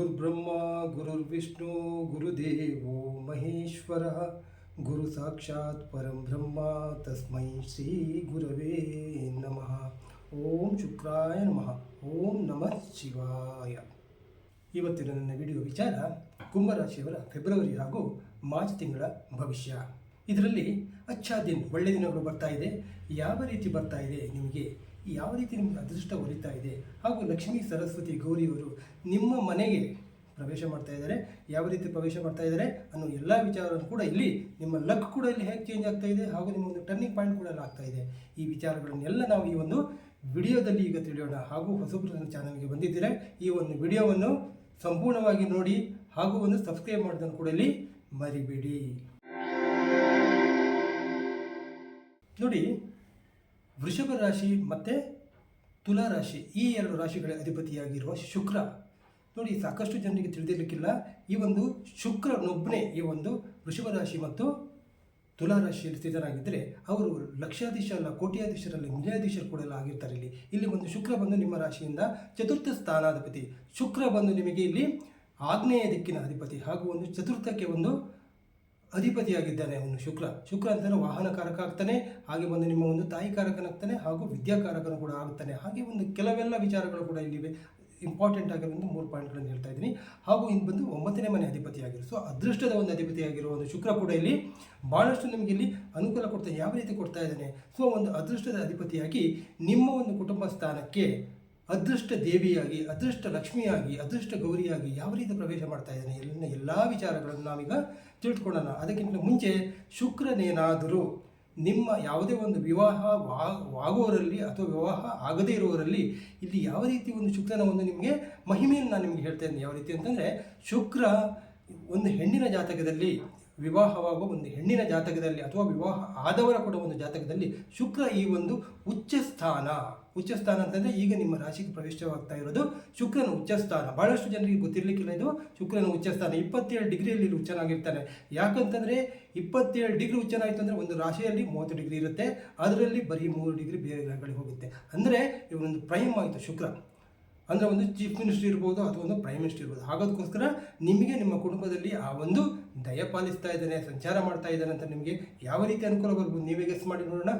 ಗುರುರ್ಬ್ರಹ್ಮ, ಗುರುರ್ವಿಷ್ಣು, ಗುರುದೇವೋ ಮಹೇಶ್ವರ, ಗುರು ಸಾಕ್ಷಾತ್ ಪರಂ ಬ್ರಹ್ಮ, ತಸ್ಮೈ ಶ್ರೀ ಗುರವೇ ನಮಃ. ಓಂ ಶುಕ್ರಾಯ ನಮಃ. ಓಂ ನಮಃ ಶಿವಾಯ. ಇವತ್ತಿನ ನನ್ನ ವಿಡಿಯೋ ವಿಚಾರ ಕುಂಭರಾಶಿಯವರ ಫೆಬ್ರವರಿ ಹಾಗೂ ಮಾರ್ಚ್ ತಿಂಗಳ ಭವಿಷ್ಯ. ಇದರಲ್ಲಿ ಅಚ್ಚಾ ದಿನ ಒಳ್ಳೆ ದಿನಗಳು ಬರ್ತಾ ಇದೆ. ಯಾವ ರೀತಿ ಬರ್ತಾ ಇದೆ ನಿಮಗೆ ಯಾವ ರೀತಿ ನಿಮಗೆ ಅದೃಷ್ಟ ಒಲಿತಾ ಇದೆ? ಹಾಗೂ ಲಕ್ಷ್ಮೀ ಸರಸ್ವತಿ ಗೌರಿಯವರು ನಿಮ್ಮ ಮನೆಗೆ ಪ್ರವೇಶ ಮಾಡ್ತಾ ಇದ್ದಾರೆ. ಯಾವ ರೀತಿ ಪ್ರವೇಶ ಮಾಡ್ತಾ ಇದ್ದಾರೆ ಅನ್ನೋ ಎಲ್ಲ ವಿಚಾರವನ್ನು ಕೂಡ ಇಲ್ಲಿ ನಿಮ್ಮ ಲಕ್ ಕೂಡ ಇಲ್ಲಿ ಹೇಗೆ ಚೇಂಜ್ ಆಗ್ತಾ ಇದೆ ಹಾಗೂ ನಿಮ್ಮ ಒಂದು ಟರ್ನಿಂಗ್ ಪಾಯಿಂಟ್ ಕೂಡ ಆಗ್ತಾ ಇದೆ. ಈ ವಿಚಾರಗಳನ್ನೆಲ್ಲ ನಾವು ಈ ಒಂದು ವಿಡಿಯೋದಲ್ಲಿ ಈಗ ತಿಳಿಯೋಣ. ಹಾಗೂ ಹೊಸಬ್ರು ನನ್ನ ಚಾನಲ್ಗೆ ಬಂದಿದ್ದೀರಾ, ಈ ಒಂದು ವಿಡಿಯೋವನ್ನು ಸಂಪೂರ್ಣವಾಗಿ ನೋಡಿ ಹಾಗೂ ಒಂದು ಸಬ್ಸ್ಕ್ರೈಬ್ ಮಾಡೋದನ್ನು ಕೂಡ ಇಲ್ಲಿ ಮರಿಬೇಡಿ. ನೋಡಿ ವೃಷಭ ರಾಶಿ ಮತ್ತು ತುಲಾ ರಾಶಿ, ಈ ಎರಡು ರಾಶಿಗಳ ಅಧಿಪತಿಯಾಗಿರುವ ಶುಕ್ರ. ನೋಡಿ, ಸಾಕಷ್ಟು ಜನರಿಗೆ ತಿಳಿದಿರಲಿಕ್ಕಿಲ್ಲ. ಈ ಒಂದು ಶುಕ್ರನೊಬ್ಬನೇ ಈ ಒಂದು ವೃಷಭ ರಾಶಿ ಮತ್ತು ತುಲಾ ರಾಶಿಯಲ್ಲಿ ಸ್ಥಿತರಾಗಿದ್ದರೆ, ಅವರು ಲಕ್ಷಾಧೀಶ ಅಲ್ಲ ಕೋಟ್ಯಾಧೀಶರಲ್ಲ ನ್ಯಾಯಾಧೀಶರು ಕೂಡ ಎಲ್ಲ ಆಗಿರ್ತಾರೆ ಇಲ್ಲಿ. ಇಲ್ಲಿ ಒಂದು ಶುಕ್ರ ಬಂದು ನಿಮ್ಮ ರಾಶಿಯಿಂದ ಚತುರ್ಥ ಸ್ಥಾನಾಧಿಪತಿ. ಶುಕ್ರ ಬಂದು ನಿಮಗೆ ಇಲ್ಲಿ ಆಗ್ನೇಯ ದಿಕ್ಕಿನ ಅಧಿಪತಿ ಹಾಗೂ ಒಂದು ಚತುರ್ಥಕ್ಕೆ ಒಂದು ಅಧಿಪತಿಯಾಗಿದ್ದಾನೆ ಅವನು ಶುಕ್ರ. ಶುಕ್ರ ಅಂತಂದರೆ ವಾಹನಕಾರಕ ಆಗ್ತಾನೆ ಹಾಗೆ ಬಂದು ನಿಮ್ಮ ಒಂದು ತಾಯಿ ಕಾರಕನಾಗ್ತಾನೆ ಹಾಗೂ ವಿದ್ಯಾಕಾರಕನು ಕೂಡ ಆಗ್ತಾನೆ. ಹಾಗೆ ಒಂದು ಕೆಲವೆಲ್ಲ ವಿಚಾರಗಳು ಕೂಡ ಇಲ್ಲಿವೆ. ಇಂಪಾರ್ಟೆಂಟ್ ಆಗಿರೋದು ಒಂದು ಮೂರು ಪಾಯಿಂಟ್ಗಳನ್ನು ಹೇಳ್ತಾ ಇದ್ದೀನಿ. ಹಾಗೂ ಇದು ಬಂದು ಒಂಬತ್ತನೇ ಮನೆ ಅಧಿಪತಿಯಾಗಿರೋ. ಸೊ ಅದೃಷ್ಟದ ಒಂದು ಅಧಿಪತಿಯಾಗಿರೋ ಒಂದು ಶುಕ್ರ ಕೂಡ ಇಲ್ಲಿ ಭಾಳಷ್ಟು ನಿಮಗೆ ಇಲ್ಲಿ ಅನುಕೂಲ ಕೊಡ್ತಾ, ಯಾವ ರೀತಿ ಕೊಡ್ತಾ ಇದ್ದಾನೆ? ಸೊ ಒಂದು ಅದೃಷ್ಟದ ಅಧಿಪತಿಯಾಗಿ ನಿಮ್ಮ ಒಂದು ಕುಟುಂಬ ಸ್ಥಾನಕ್ಕೆ ಅದೃಷ್ಟ ದೇವಿಯಾಗಿ, ಅದೃಷ್ಟ ಲಕ್ಷ್ಮಿಯಾಗಿ, ಅದೃಷ್ಟ ಗೌರಿಯಾಗಿ ಯಾವ ರೀತಿ ಪ್ರವೇಶ ಮಾಡ್ತಾ ಇದ್ದಾನೆ? ಎಲ್ಲ ಎಲ್ಲ ವಿಚಾರಗಳನ್ನು ನಾವೀಗ ತಿಳ್ಕೊಳ್ಳೋಣ. ಅದಕ್ಕಿಂತ ಮುಂಚೆ ಶುಕ್ರನೇನಾದರೂ ನಿಮ್ಮ ಯಾವುದೇ ಒಂದು ವಿವಾಹ ವಾ ಆಗುವವರಲ್ಲಿ ಅಥವಾ ವಿವಾಹ ಆಗದೇ ಇರುವವರಲ್ಲಿ ಇಲ್ಲಿ ಯಾವ ರೀತಿ ಒಂದು ಶುಕ್ರನ ಒಂದು ನಿಮಗೆ ಮಹಿಮೆಯನ್ನು ನಾನು ನಿಮಗೆ ಹೇಳ್ತಾ ಇದ್ದೀನಿ. ಯಾವ ರೀತಿ ಅಂತಂದರೆ ಶುಕ್ರ ಒಂದು ಹೆಣ್ಣಿನ ಜಾತಕದಲ್ಲಿ ವಿವಾಹವಾಗುವ ಒಂದು ಹೆಣ್ಣಿನ ಜಾತಕದಲ್ಲಿ ಅಥವಾ ವಿವಾಹ ಆದವರ ಕೂಡ ಒಂದು ಜಾತಕದಲ್ಲಿ ಶುಕ್ರ ಈ ಒಂದು ಉಚ್ಚ ಸ್ಥಾನ ಉಚ್ಚ ಸ್ಥಾನ ಅಂತಂದರೆ ಈಗ ನಿಮ್ಮ ರಾಶಿಗೆ ಪ್ರವೇಶವಾಗ್ತಾ ಇರೋದು ಶುಕ್ರನ ಉಚ್ಚ ಸ್ಥಾನ ಭಾಳಷ್ಟು ಜನರಿಗೆ ಗೊತ್ತಿರಲಿಕ್ಕಿಲ್ಲ ಇದು. ಶುಕ್ರನ ಉಚ್ಚ ಸ್ಥಾನ ಇಪ್ಪತ್ತೇಳು ಡಿಗ್ರಿಯಲ್ಲಿ ಉಚ್ಚನಾಗಿರ್ತಾನೆ ಯಾಕಂತಂದರೆ ಇಪ್ಪತ್ತೇಳು ಡಿಗ್ರಿ ಉಚ್ಚನಾಯಿತು ಅಂದರೆ ಒಂದು ರಾಶಿಯಲ್ಲಿ ಮೂವತ್ತು ಡಿಗ್ರಿ ಇರುತ್ತೆ. ಅದರಲ್ಲಿ ಬರೀ ಮೂರು ಡಿಗ್ರಿ ಬೇರೆ ಗ್ರಹಗಳಿಗೆ ಹೋಗುತ್ತೆ. ಅಂದರೆ ಇವನೊಂದು ಪ್ರೈಮ್ ಆಯಿತು ಶುಕ್ರ. ಅಂದರೆ ಒಂದು ಚೀಫ್ ಮಿನಿಸ್ಟರ್ ಇರ್ಬೋದು ಅಥವಾ ಒಂದು ಪ್ರೈಮ್ ಮಿನಿಸ್ಟರ್ ಇರ್ಬೋದು. ಹಾಗೋದಕ್ಕೋಸ್ಕರ ನಿಮಗೆ ನಿಮ್ಮ ಕುಟುಂಬದಲ್ಲಿ ಆ ಒಂದು ದಯ ಪಾಲಿಸ್ತಾ ಇದ್ದಾನೆ, ಸಂಚಾರ ಮಾಡ್ತಾ ಇದ್ದಾನೆ ಅಂತ ನಿಮಗೆ ಯಾವ ರೀತಿ ಅನುಕೂಲ ಬರ್ಬೋದು ನೀವೇ ಗೆಸ್ ಮಾಡಿ ನೋಡೋಣ.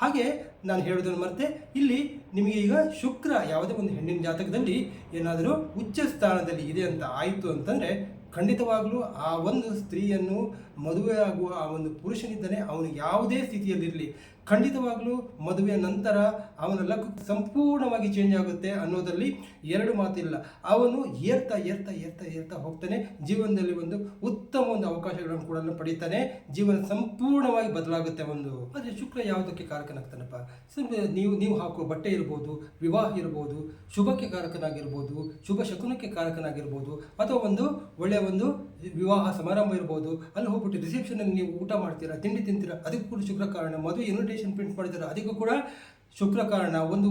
ಹಾಗೆ ನಾನು ಹೇಳೋದನ್ನು ಮರೆತೆ, ಇಲ್ಲಿ ನಿಮಗೆ ಈಗ ಶುಕ್ರ ಯಾವುದೇ ಒಂದು ಹೆಣ್ಣಿನ ಜಾತಕದಲ್ಲಿ ಏನಾದರೂ ಉಚ್ಚ ಸ್ಥಾನದಲ್ಲಿ ಇದೆ ಅಂತ ಆಯಿತು ಅಂತಂದರೆ, ಖಂಡಿತವಾಗಲೂ ಆ ಒಂದು ಸ್ತ್ರೀಯನ್ನು ಮದುವೆಯಾಗುವ ಆ ಒಂದು ಪುರುಷನಿದ್ದಾನೆ, ಅವನು ಯಾವುದೇ ಸ್ಥಿತಿಯಲ್ಲಿರಲಿ. ಖಂಡಿತವಾಗಲೂ ಮದುವೆಯ ನಂತರ ಅವನ ಲಕ್ ಸಂಪೂರ್ಣವಾಗಿ ಚೇಂಜ್ ಆಗುತ್ತೆ ಅನ್ನೋದರಲ್ಲಿ ಎರಡು ಮಾತಿಲ್ಲ. ಅವನು ಏರ್ತಾ ಏರ್ತಾ ಏರ್ತಾ ಏರ್ತಾ ಹೋಗ್ತಾನೆ. ಜೀವನದಲ್ಲಿ ಒಂದು ಉತ್ತಮ ಒಂದು ಅವಕಾಶಗಳನ್ನು ಕೂಡ ಪಡೀತಾನೆ. ಜೀವನ ಸಂಪೂರ್ಣವಾಗಿ ಬದಲಾಗುತ್ತೆ ಒಂದು. ಆದರೆ ಶುಕ್ರ ಯಾವುದಕ್ಕೆ ಕಾರಕನಾಗ್ತಾನಪ್ಪ? ನೀವು ನೀವು ಹಾಕುವ ಬಟ್ಟೆ ಇರ್ಬೋದು, ವಿವಾಹ ಇರ್ಬೋದು, ಶುಭಕ್ಕೆ ಕಾರಕನಾಗಿರ್ಬೋದು, ಶುಭ ಶಕುನಕ್ಕೆ ಕಾರಕನಾಗಿರ್ಬೋದು, ಅಥವಾ ಒಂದು ಒಳ್ಳೆಯ ಒಂದು ವಿವಾಹ ಸಮಾರಂಭ ಇರ್ಬೋದು, ಅಲ್ಲಿ ಹೋಗ್ಬಿಟ್ಟು ರಿಸೆಪ್ಷನಲ್ಲಿ ನೀವು ಊಟ ಮಾಡ್ತೀರಾ, ತಿಂಡಿ ತಿಂತೀರಾ, ಅದಕ್ಕೂ ಶುಕ್ರ ಕಾರಣ. ಮದುವೆ ಇನ್ವಿಟೇಷನ್ ಪ್ರಿಂಟ್ ಮಾಡಿದ್ದಾರೆ. ಅದಕ್ಕೂ ಕೂಡ ಶುಕ್ರ ಕಾರಣ ಒಂದು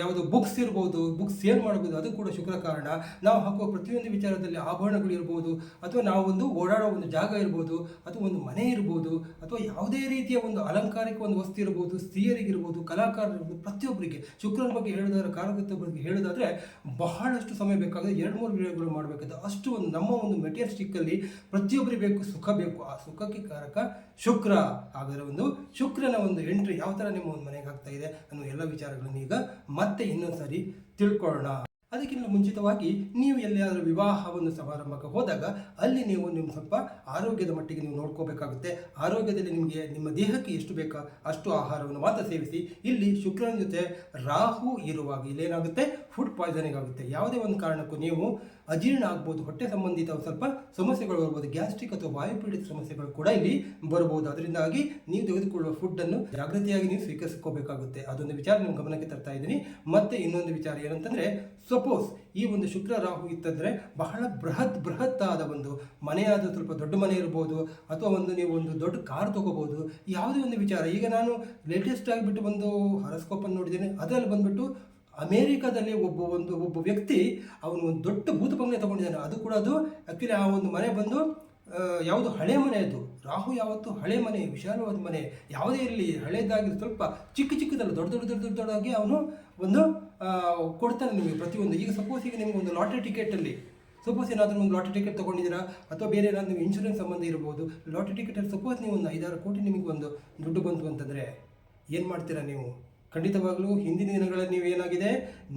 ಯಾವುದು ಬುಕ್ಸ್ ಇರ್ಬೋದು ಬುಕ್ಸ್ ಸೇಲ್ ಮಾಡ್ಬೋದು, ಅದು ಕೂಡ ಶುಕ್ರ ಕಾರಣ ನಾವು ಹಾಕುವ ಪ್ರತಿಯೊಂದು ವಿಚಾರದಲ್ಲಿ ಆಭರಣಗಳು ಇರ್ಬೋದು, ಅಥವಾ ನಾವು ಒಂದು ಓಡಾಡೋ ಒಂದು ಜಾಗ ಇರ್ಬೋದು, ಅಥವಾ ಒಂದು ಮನೆ ಇರ್ಬೋದು, ಅಥವಾ ಯಾವುದೇ ರೀತಿಯ ಒಂದು ಅಲಂಕಾರಿಕ ಒಂದು ವಸ್ತು ಇರ್ಬೋದು ಸ್ತ್ರೀಯರಿಗಿರ್ಬೋದು ಕಲಾಕಾರರಿರ್ಬೋದು ಪ್ರತಿಯೊಬ್ಬರಿಗೆ. ಶುಕ್ರನ ಬಗ್ಗೆ ಹೇಳೋದಾದ್ರೆ ಕಾರಕತ್ವ ಬಗ್ಗೆ ಹೇಳೋದಾದ್ರೆ, ಬಹಳಷ್ಟು ಸಮಯ ಬೇಕಾಗುತ್ತೆ. ಎರಡು, ಮೂರು ವಿಡಿಯೋಗಳು ಮಾಡಬೇಕಾದ ಅಷ್ಟು ಒಂದು ನಮ್ಮ ಒಂದು ಮೆಟೀರಿಯಲ್ಸ್ಟಿಕ್ಕಲ್ಲಿ ಪ್ರತಿಯೊಬ್ಬರಿಗೆ ಬೇಕು, ಸುಖ ಬೇಕು. ಆ ಸುಖಕ್ಕೆ ಕಾರಕ ಶುಕ್ರ. ಹಾಗಾದರೆ ಒಂದು ಶುಕ್ರನ ಒಂದು ಎಂಟ್ರಿ ಯಾವ ಥರ ನಿಮ್ಮ ಒಂದು ಮನೆಗೆ ಆಗ್ತಾ ಇದೆ ಎಲ್ಲ ವಿಚಾರಗಳನ್ನು ಈಗ ಮತ್ತೆ ಇನ್ನೊಂದು ಸಾರಿ ತಿಳ್ಕೊಳ್ಳೋಣ. ಅದಕ್ಕಿಂತ ಮುಂಚಿತವಾಗಿ ನೀವು ಎಲ್ಲಿಯಾದರೂ ವಿವಾಹ ಒಂದು ಸಮಾರಂಭಕ್ಕೆ ಹೋದಾಗ ಅಲ್ಲಿ ನೀವು ನಿಮ್ಮ ಸ್ವಲ್ಪ ಆರೋಗ್ಯದ ಮಟ್ಟಿಗೆ ನೀವು ನೋಡ್ಕೋಬೇಕಾಗುತ್ತೆ. ಆರೋಗ್ಯದಲ್ಲಿ ನಿಮಗೆ, ನಿಮ್ಮ ದೇಹಕ್ಕೆ ಎಷ್ಟು ಬೇಕಾ ಅಷ್ಟು ಆಹಾರವನ್ನು ಮಾತ್ರ ಸೇವಿಸಿ. ಇಲ್ಲಿ ಶುಕ್ರನ ಜೊತೆ ರಾಹು ಇರುವಾಗ ಇಲ್ಲೇನಾಗುತ್ತೆ? ಫುಡ್ ಪಾಯ್ಸನಿಂಗ್ ಆಗುತ್ತೆ. ಯಾವುದೇ ಒಂದು ಕಾರಣಕ್ಕೂ ನೀವು ಅಜೀರ್ಣ ಆಗ್ಬೋದು. ಹೊಟ್ಟೆ ಸಂಬಂಧಿತ ಸ್ವಲ್ಪ ಸಮಸ್ಯೆಗಳು ಬರ್ಬೋದು. ಗ್ಯಾಸ್ಟ್ರಿಕ್ ಅಥವಾ ವಾಯುಪೀಡಿತ ಸಮಸ್ಯೆಗಳು ಕೂಡ ಇಲ್ಲಿ ಬರಬಹುದು. ಅದರಿಂದಾಗಿ ನೀವು ತೆಗೆದುಕೊಳ್ಳುವ ಫುಡ್ಡನ್ನು ಜಾಗೃತಿಯಾಗಿ ನೀವು ಸ್ವೀಕರಿಸ್ಕೋಬೇಕಾಗುತ್ತೆ. ಅದೊಂದು ವಿಚಾರ ನಿಮ್ಮ ಗಮನಕ್ಕೆ ತರ್ತಾ ಇದ್ದೀನಿ. ಮತ್ತೆ ಇನ್ನೊಂದು ವಿಚಾರ ಏನಂತಂದರೆ ಸಪೋಸ್ ಈ ಒಂದು ಶುಕ್ರ ರಾಹು ಇತ್ತಂದರೆ ಬಹಳ ಬೃಹತ್ ಬೃಹತ್ತಾದ ಒಂದು ಮನೆಯಾದ ಸ್ವಲ್ಪ ದೊಡ್ಡ ಮನೆ ಇರ್ಬೋದು ಅಥವಾ ಒಂದು ನೀವು ಒಂದು ದೊಡ್ಡ ಕಾರ್ ತೊಗೋಬೋದು, ಯಾವುದೇ ಒಂದು ವಿಚಾರ. ಈಗ ನಾನು ಲೇಟೆಸ್ಟ್ ಆಗಿಬಿಟ್ಟು ಒಂದು ಹರಸ್ಕೋಪನ್ನು ನೋಡಿದ್ದೇನೆ. ಅದರಲ್ಲಿ ಬಂದುಬಿಟ್ಟು ಅಮೇರಿಕಾದಲ್ಲಿ ಒಬ್ಬ ಒಂದು, ಒಬ್ಬ ವ್ಯಕ್ತಿ ಅವನು ಒಂದು ದೊಡ್ಡ ಭೂತ ಬಂಗಲೆ ತಗೊಂಡಿದ್ದಾನೆ. ಅದು ಕೂಡ ಅದು ಆ್ಯಕ್ಚುಲಿ ಆ ಒಂದು ಮನೆ ಬಂದು ಯಾವುದು ಹಳೆ ಮನೆ ಅದು. ರಾಹು ಯಾವತ್ತು ಹಳೆ ಮನೆ, ವಿಶಾಲವಾದ ಮನೆ. ಯಾವುದೇ ಇರಲಿ ಹಳೇದಾಗಿ ಸ್ವಲ್ಪ ಚಿಕ್ಕ ಚಿಕ್ಕದಲ್ಲ, ದೊಡ್ಡ ದೊಡ್ಡ ದೊಡ್ಡ ದೊಡ್ಡದಾಗಿ ಅವನು ಒಂದು ಕೊಡ್ತಾನೆ ನಿಮಗೆ ಪ್ರತಿಯೊಂದು. ಈಗ ಸಪೋಸ್ ಈಗ ನಿಮಗೆ ಒಂದು ಲಾಟ್ರಿ ಟಿಕೆಟಲ್ಲಿ ಸಪೋಸ್ ಏನಾದರೂ ಒಂದು ಲಾಟ್ರಿ ಟಿಕೆಟ್ ತೊಗೊಂಡಿದ್ದೀರಾ, ಅಥವಾ ಬೇರೆ ಏನಾದರೂ ನೀವು ಇನ್ಶೂರೆನ್ಸ್ ಸಂಬಂಧ ಇರ್ಬೋದು ಲಾಟರಿ ಟಿಕೆಟಲ್ಲಿ ಸಪೋಸ್ ನೀವು ಒಂದು ಐದಾರು ಕೋಟಿ ನಿಮಗೆ ಒಂದು ದುಡ್ಡು ಬಂತು ಅಂತಂದರೆ ಏನು ಮಾಡ್ತೀರಾ ನೀವು? ಖಂಡಿತವಾಗ್ಲೂ ಹಿಂದಿನ ದಿನಗಳಲ್ಲಿ ನೀವು ಏನಾಗಿದೆ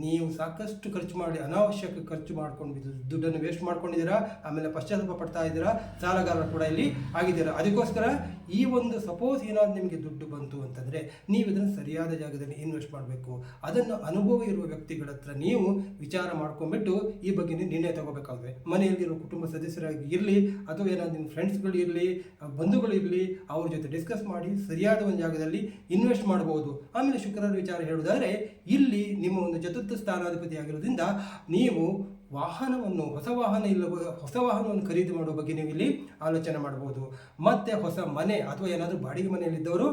ನೀವು ಸಾಕಷ್ಟು ಖರ್ಚು ಮಾಡಿ, ಅನಾವಶ್ಯಕ ಖರ್ಚು ಮಾಡ್ಕೊಂಡು ದುಡ್ಡನ್ನು ವೇಸ್ಟ್ ಮಾಡ್ಕೊಂಡಿದ್ದೀರಾ? ಆಮೇಲೆ ಪಶ್ಚಾತ್ತಾಪ ಪಡ್ತಾ ಇದ್ದೀರಾ? ಸಾಲಗಾರರು ಕೂಡ ಇಲ್ಲಿ ಆಗಿದ್ದೀರಾ? ಅದಕ್ಕೋಸ್ಕರ ಈ ಒಂದು ಸಪೋಸ್ ಏನಾದರೂ ನಿಮಗೆ ದುಡ್ಡು ಬಂತು ಅಂತಂದರೆ ನೀವು ಇದನ್ನು ಸರಿಯಾದ ಜಾಗದಲ್ಲಿ ಇನ್ವೆಸ್ಟ್ ಮಾಡಬೇಕು. ಅದನ್ನು ಅನುಭವ ಇರುವ ವ್ಯಕ್ತಿಗಳ ಹತ್ರ ನೀವು ವಿಚಾರ ಮಾಡ್ಕೊಂಡ್ಬಿಟ್ಟು ಈ ಬಗ್ಗೆ ನಿರ್ಣಯ ತಗೋಬೇಕಾಗುತ್ತೆ. ಮನೆಯಲ್ಲಿರೋ ಕುಟುಂಬ ಸದಸ್ಯರಾಗಿ ಇರಲಿ, ಅಥವಾ ಏನಾದ್ರು ನಿಮ್ಮ ಫ್ರೆಂಡ್ಸ್ಗಳು ಇರಲಿ ಬಂಧುಗಳು ಇರಲಿ, ಅವ್ರ ಜೊತೆ ಡಿಸ್ಕಸ್ ಮಾಡಿ ಸರಿಯಾದ ಒಂದು ಜಾಗದಲ್ಲಿ ಇನ್ವೆಸ್ಟ್ ಮಾಡಬಹುದು ಆಮೇಲೆ ಶುಕ್ರವಾರ ವಿಚಾರ ಹೇಳುವುದಾದರೆ, ಇಲ್ಲಿ ನಿಮ್ಮ ಒಂದು ಚತುರ್ಥ ಸ್ಥಾನಾಧಿಪತಿ ಆಗಿರೋದ್ರಿಂದ ನೀವು ವಾಹನವನ್ನು, ಹೊಸ ವಾಹನ ಇಲ್ಲ, ಹೊಸ ವಾಹನವನ್ನು ಖರೀದಿ ಮಾಡುವ ಬಗ್ಗೆ ನೀವು ಇಲ್ಲಿ ಆಲೋಚನೆ ಮಾಡಬಹುದು. ಮತ್ತೆ ಹೊಸ ಮನೆ ಅಥವಾ ಏನಾದರೂ ಬಾಡಿಗೆ ಮನೆಯಲ್ಲಿದ್ದವರು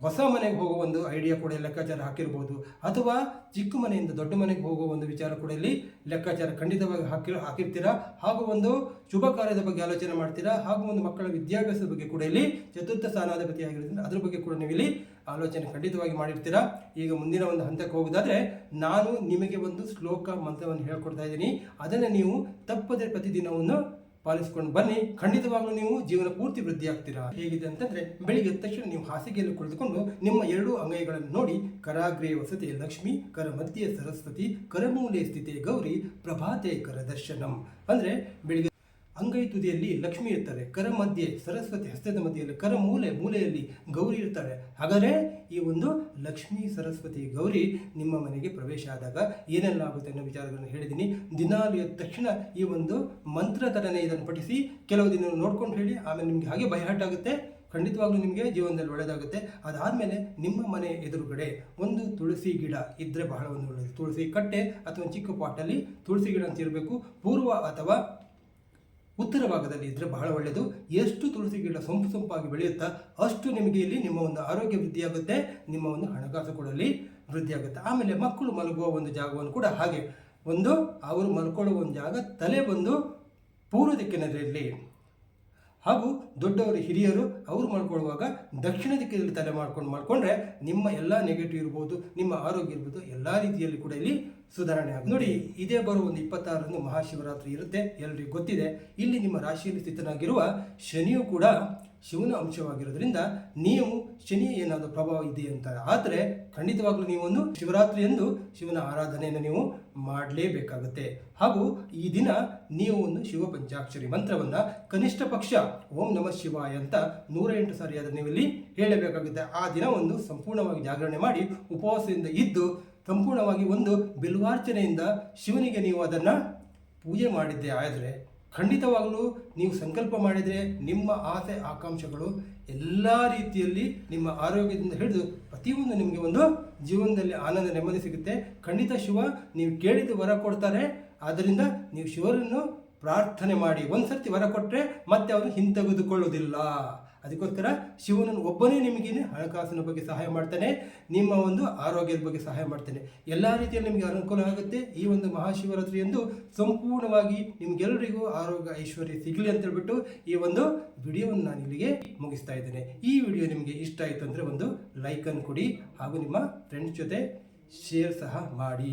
ಹೊಸ ಮನೆಗೆ ಹೋಗೋ ಒಂದು ಐಡಿಯಾ ಕೂಡ ಲೆಕ್ಕಾಚಾರ ಹಾಕಿರ್ಬೋದು ಅಥವಾ ಚಿಕ್ಕ ಮನೆಯಿಂದ ದೊಡ್ಡ ಮನೆಗೆ ಹೋಗೋ ಒಂದು ವಿಚಾರ ಕೂಡ ಇಲ್ಲಿ ಲೆಕ್ಕಾಚಾರ ಖಂಡಿತವಾಗಿ ಹಾಕಿ, ಹಾಕಿರ್ತೀರಾ? ಹಾಗೂ ಒಂದು ಶುಭ ಕಾರ್ಯದ ಬಗ್ಗೆ ಆಲೋಚನೆ ಮಾಡ್ತೀರಾ? ಹಾಗೂ ಒಂದು ಮಕ್ಕಳ ವಿದ್ಯಾಭ್ಯಾಸದ ಬಗ್ಗೆ ಕೂಡ ಇಲ್ಲಿ ಚತುರ್ಥ ಸ್ಥಾನಾಧಿಪತಿ ಆಗಿರೋದ್ರಿಂದ ಅದ್ರ ಬಗ್ಗೆ ಕೂಡ ನೀವು ಇಲ್ಲಿ ಆಲೋಚನೆ ಖಂಡಿತವಾಗಿ ಮಾಡಿರ್ತೀರಾ? ಈಗ ಮುಂದಿನ ಒಂದು ಹಂತಕ್ಕೆ ಹೋಗೋದಾದರೆ ನಾನು ನಿಮಗೆ ಒಂದು ಶ್ಲೋಕ ಮಂತ್ರವನ್ನು ಹೇಳ್ಕೊಡ್ತಾ ಇದ್ದೀನಿ. ಅದನ್ನು ನೀವು ತಪ್ಪದೆ ಪ್ರತಿದಿನವನ್ನು ಪಾಲಿಸ್ಕೊಂಡು ಬನ್ನಿ. ಖಂಡಿತವಾಗ್ಲೂ ನೀವು ಜೀವನ ಪೂರ್ತಿ ವೃದ್ಧಿ ಆಗ್ತೀರಾ ಹೇಗಿದೆ ಅಂತಂದ್ರೆ ಬೆಳಿಗ್ಗೆ ತಕ್ಷಣ ನೀವು ಹಾಸಿಗೆಯಲ್ಲಿ ಕುಳಿತುಕೊಂಡು ನಿಮ್ಮ ಎರಡು ಅಂಗೈಗಳನ್ನು ನೋಡಿ, ಕರಾಗ್ರೇ ವಸತಿ ಲಕ್ಷ್ಮಿ ಕರ ಮಧ್ಯೆ ಸರಸ್ವತಿ, ಕರಮೂಲೆ ಸ್ಥಿತಿ ಗೌರಿ, ಪ್ರಭಾತೆ ಕರ ದರ್ಶನಂ ಅಂದ್ರೆ ಬೆಳಿಗ್ಗೆ ಅಂಗೈ ತುದಿಯಲ್ಲಿ ಲಕ್ಷ್ಮಿ ಇರ್ತಾರೆ, ಕರ ಮಧ್ಯೆ, ಸರಸ್ವತಿ, ಹಸ್ತದ ಮಧ್ಯೆಯಲ್ಲಿ ಕರ ಮೂಲೆ, ಮೂಲೆಯಲ್ಲಿ ಗೌರಿ ಇರ್ತಾರೆ. ಹಾಗಾದರೆ ಈ ಒಂದು ಲಕ್ಷ್ಮಿ, ಸರಸ್ವತಿ, ಗೌರಿ ನಿಮ್ಮ ಮನೆಗೆ ಪ್ರವೇಶ ಆದಾಗ ಏನೆಲ್ಲ ಆಗುತ್ತೆ ಅನ್ನೋ ವಿಚಾರಗಳನ್ನು ಹೇಳಿದ್ದೀನಿ. ದಿನಾಲು ತಕ್ಷಣ ಈ ಒಂದು ಮಂತ್ರ ಥರನೇ ಇದನ್ನು ಪಠಿಸಿ ಕೆಲವು ದಿನ ನೋಡ್ಕೊಂಡು ಹೇಳಿ, ಆಮೇಲೆ ನಿಮಗೆ ಹಾಗೆ ಭಯಹಾಟಾಗುತ್ತೆ ಖಂಡಿತವಾಗ್ಲೂ ನಿಮಗೆ ಜೀವನದಲ್ಲಿ ಒಳ್ಳೆಯದಾಗುತ್ತೆ ಅದಾದಮೇಲೆ ನಿಮ್ಮ ಮನೆ ಎದುರುಗಡೆ ಒಂದು ತುಳಸಿ ಗಿಡ ಇದ್ದರೆ ಬಹಳ ಒಂದು ಒಳ್ಳೆಯದು ತುಳಸಿ ಕಟ್ಟೆ ಅಥವಾ ಚಿಕ್ಕ ಪಾಟಲ್ಲಿ ತುಳಸಿ ಗಿಡ ಅಂತ ಇರಬೇಕು. ಪೂರ್ವ ಅಥವಾ ಉತ್ತರ ಭಾಗದಲ್ಲಿ ಇದ್ದರೆ ಬಹಳ ಒಳ್ಳೆಯದು ಎಷ್ಟು ತುಳಸಿ ಗಿಡ ಸೊಂಪು ಸೊಂಪಾಗಿ ಬೆಳೆಯುತ್ತಾ ಅಷ್ಟು ನಿಮಗೆ ಇಲ್ಲಿ ನಿಮ್ಮ ಒಂದು ಆರೋಗ್ಯ ವೃದ್ಧಿಯಾಗುತ್ತೆ ನಿಮ್ಮ ಒಂದು ಹಣಕಾಸು ಕೂಡ ಅಲ್ಲಿ ವೃದ್ಧಿಯಾಗುತ್ತೆ ಆಮೇಲೆ ಮಕ್ಕಳು ಮಲಗುವ ಒಂದು ಜಾಗವನ್ನು ಕೂಡ ಹಾಗೆ ಒಂದು ಅವರು ಮಲ್ಕೊಳ್ಳುವ ಒಂದು ಜಾಗ ತಲೆ ಬಂದು ಪೂರ್ವ ದಿಕ್ಕಿನಲ್ಲಿರಲಿ ಹಾಗೂ ದೊಡ್ಡವರು ಹಿರಿಯರು ಅವರು ಮಾಡ್ಕೊಳ್ಳುವಾಗ ದಕ್ಷಿಣ ದಿಕ್ಕಿನಲ್ಲಿ ತಲೆ ಮಾಡ್ಕೊಂಡು ಮಾಡಿಕೊಂಡ್ರೆ ನಿಮ್ಮ ಎಲ್ಲ ನೆಗೆಟಿವ್ ಇರ್ಬೋದು, ನಿಮ್ಮ ಆರೋಗ್ಯ ಇರ್ಬೋದು, ಎಲ್ಲ ರೀತಿಯಲ್ಲಿ ಕೂಡ ಇಲ್ಲಿ ಸುಧಾರಣೆ ಆಗುತ್ತೆ. ನೋಡಿ, ಇದೇ ಬರೋ ಒಂದು ಇಪ್ಪತ್ತಾರರಂದು ಮಹಾಶಿವರಾತ್ರಿ ಇರುತ್ತೆ, ಎಲ್ರಿಗೂ ಗೊತ್ತಿದೆ. ಇಲ್ಲಿ ನಿಮ್ಮ ರಾಶಿಯಲ್ಲಿ ಸ್ಥಿತನಾಗಿರುವ ಶನಿಯು ಕೂಡ ಶಿವನ ಅಂಶವಾಗಿರೋದ್ರಿಂದ ನೀವು ಶನಿ ಏನಾದರೂ ಪ್ರಭಾವ ಇದೆ ಅಂತ ಆದರೆ ಖಂಡಿತವಾಗ್ಲೂ ನೀವೊಂದು ಶಿವರಾತ್ರಿ ಎಂದು ಶಿವನ ಆರಾಧನೆಯನ್ನು ನೀವು ಮಾಡಲೇಬೇಕಾಗುತ್ತೆ. ಹಾಗೂ ಈ ದಿನ ನೀವು ಒಂದು ಶಿವ ಪಂಚಾಕ್ಷರಿ ಮಂತ್ರವನ್ನು ಕನಿಷ್ಠ ಪಕ್ಷ ಓಂ ನಮ ಶಿವಾಯ ಅಂತ ನೂರ ಎಂಟು ಸಾರಿ ಅದನ್ನು ನೀವು ಇಲ್ಲಿ ಹೇಳಬೇಕಾಗುತ್ತೆ. ಆ ದಿನ ಒಂದು ಸಂಪೂರ್ಣವಾಗಿ ಜಾಗರಣೆ ಮಾಡಿ ಉಪವಾಸದಿಂದ ಇದ್ದು ಸಂಪೂರ್ಣವಾಗಿ ಒಂದು ಬಿಲ್ವಾರ್ಚನೆಯಿಂದ ಶಿವನಿಗೆ ನೀವು ಅದನ್ನು ಪೂಜೆ ಮಾಡಿದ್ದೆ. ಆದರೆ ಖಂಡಿತವಾಗಲೂ ನೀವು ಸಂಕಲ್ಪ ಮಾಡಿದರೆ ನಿಮ್ಮ ಆಸೆ, ಆಕಾಂಕ್ಷೆಗಳು ಎಲ್ಲ ರೀತಿಯಲ್ಲಿ ನಿಮ್ಮ ಆರೋಗ್ಯದಿಂದ ಹಿಡಿದು ಪ್ರತಿಯೊಂದು ನಿಮಗೆ ಒಂದು ಜೀವನದಲ್ಲಿ ಆನಂದ, ನೆಮ್ಮದಿ ಸಿಗುತ್ತೆ. ಖಂಡಿತ ಶಿವ, ನೀವು ಕೇಳಿದ ವರ ಕೊಡ್ತಾರೆ. ಆದ್ದರಿಂದ ನೀವು ಶಿವರನ್ನು ಪ್ರಾರ್ಥನೆ ಮಾಡಿ. ಒಂದು ಸರ್ತಿ ವರ ಕೊಟ್ಟರೆ ಮತ್ತೆ ಅವನು ಹಿಂತೆಗೆದುಕೊಳ್ಳೋದಿಲ್ಲ ಅದಕ್ಕೋಸ್ಕರ ಶಿವನನ್ನು ಒಬ್ಬನೇ ನಿಮಗೇನೆ ಹಣಕಾಸಿನ ಬಗ್ಗೆ ಸಹಾಯ ಮಾಡ್ತಾನೆ, ನಿಮ್ಮ ಒಂದು ಆರೋಗ್ಯದ ಬಗ್ಗೆ ಸಹಾಯ ಮಾಡ್ತಾನೆ. ಎಲ್ಲ ರೀತಿಯಲ್ಲಿ ನಿಮಗೆ ಅನುಕೂಲ ಆಗುತ್ತೆ. ಈ ಒಂದು ಮಹಾಶಿವರಾತ್ರಿ ಎಂದು ಸಂಪೂರ್ಣವಾಗಿ ನಿಮಗೆಲ್ಲರಿಗೂ ಆರೋಗ್ಯ ಐಶ್ವರ್ಯ ಸಿಗಲಿ ಅಂತ ಹೇಳ್ಬಿಟ್ಟು ಈ ಒಂದು ವಿಡಿಯೋವನ್ನು ನಾನು ಇಲ್ಲಿಗೆ ಮುಗಿಸ್ತಾ ಇದ್ದೇನೆ. ಈ ವಿಡಿಯೋ ನಿಮಗೆ ಇಷ್ಟ ಆಯಿತು ಅಂದರೆ ಒಂದು ಲೈಕನ್ನು ಕೊಡಿ ಹಾಗೂ ನಿಮ್ಮ ಫ್ರೆಂಡ್ಸ್ ಜೊತೆ ಶೇರ್ ಸಹ ಮಾಡಿ.